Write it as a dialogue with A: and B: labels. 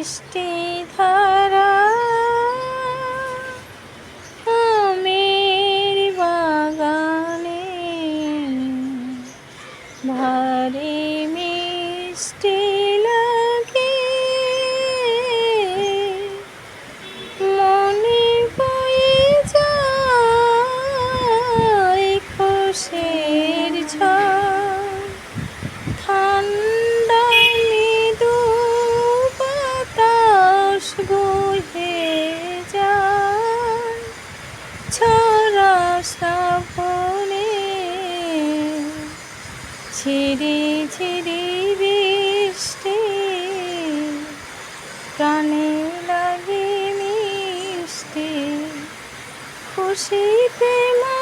A: বৃষ্টি ধারা আমের বাগানে ভারী মিষ্টি বাতাস বয়ে যায় ছড়া শ্রাবণে ঝিরি ঝিরি বৃষ্টি প্রাণে লাগে মিষ্টি খুশিতে মা